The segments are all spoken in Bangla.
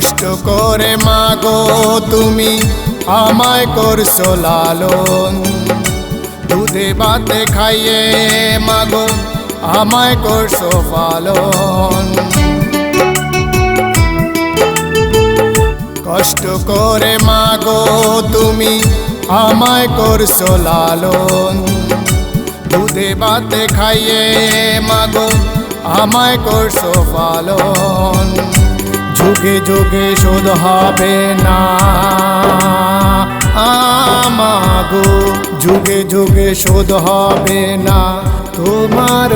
কষ্ট করে মাগো তুমি, আমায় করছ লালন। দুধে ভাতে খাইয়ে মাগো, আমায় করছ পালন। কষ্ট করে মাগো তুমি, আমায় করছ লালন। দুধে ভাতে খাইয়ে মাগো, আমায় করছ পালন। যুগে যুগে শোধ হবে না। আমাগো, যুগে যুগে শোধ হবে না। তোমার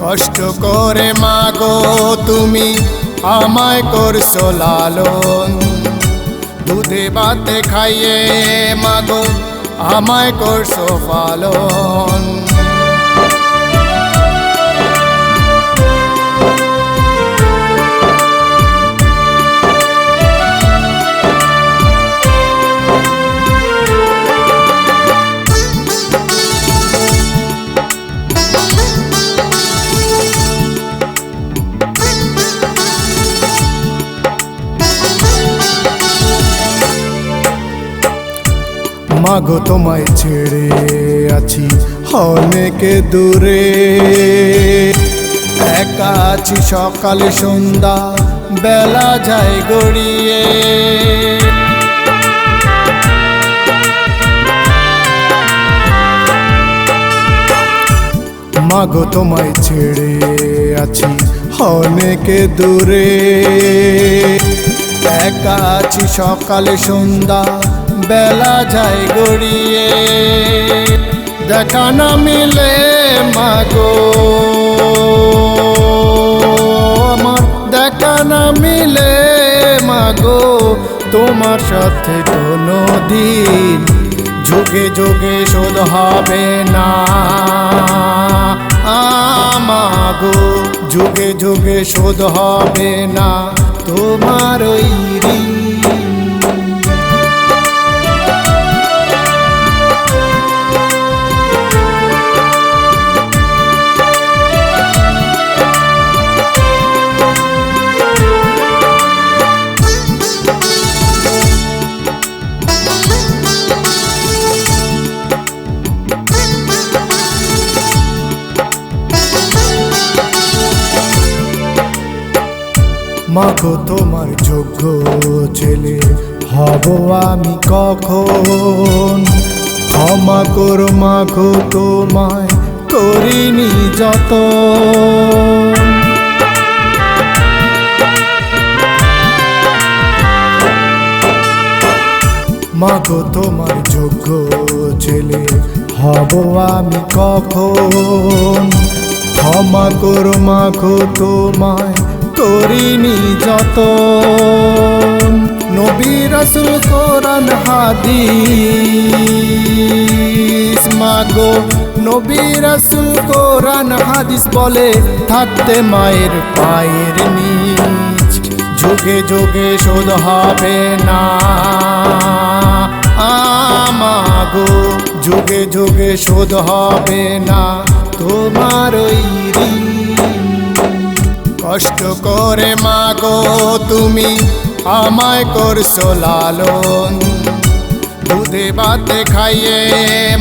কষ্ট করে মাগো তুমি আমায় করছ লালন। দুধে ভাতে খাইয়ে মাগো আমায় করছ পালন। মাগো, তোমায় ছেড়ে আছি অনেকে দূরে। একা আছি সকালে, সন্ধ্যা, বেলা যায় গড়িয়ে। মাগো, তোমায় ছেড়ে আছি অনেকে দূরে। একা আছি সকালে, সন্ধ্যা বেলা যায় গড়িয়ে। দেখা না মিলে মাগো। আমার দেখা না মিলে মাগো। তোমার সাথে কোনো দিন যুগে যুগে শোধ হবে না। আমাগো যুগে যুগে শোধ হবে না। তোমার ওই ঋণ। মাগো, তোমার যোগ্য ছেলে হব আমি কখন? ক্ষমা করো মাগো, তোমায় করিনি যত মাগো, তোমার যোগ্য ছেলে হব আমি কখন? ক্ষমা করো মাগো, তোমায় করিনি যত নবী রাসুল কোরআন, হাদিস। মাগো, নবী রাসুল কোরআন, হাদিস বলে থাকতে মায়ের পায়ের নিচ। যুগে যুগে শোধ হবে না। আমাগো যুগে যুগে শোধ হবে না। তোমার ওই। কষ্ট করে মাগো তুমি, আমায় করছ লালন। দুধে ভাতে খাইয়ে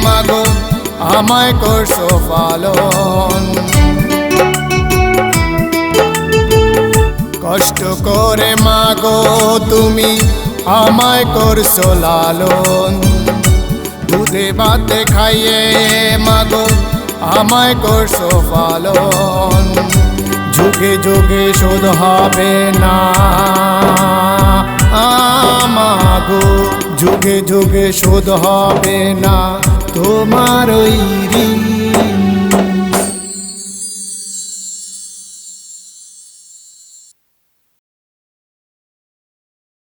মাগো, আমায় করছ পালন। কষ্ট করে মাগো তুমি, আমায় করছ লালন। দুধে ভাতে খাইয়ে মাগো, আমায় করছ পালন। যুগে যুগে শোধ হবে না। আমাগো যুগে যুগে শোধ হবে না। তোমার ওই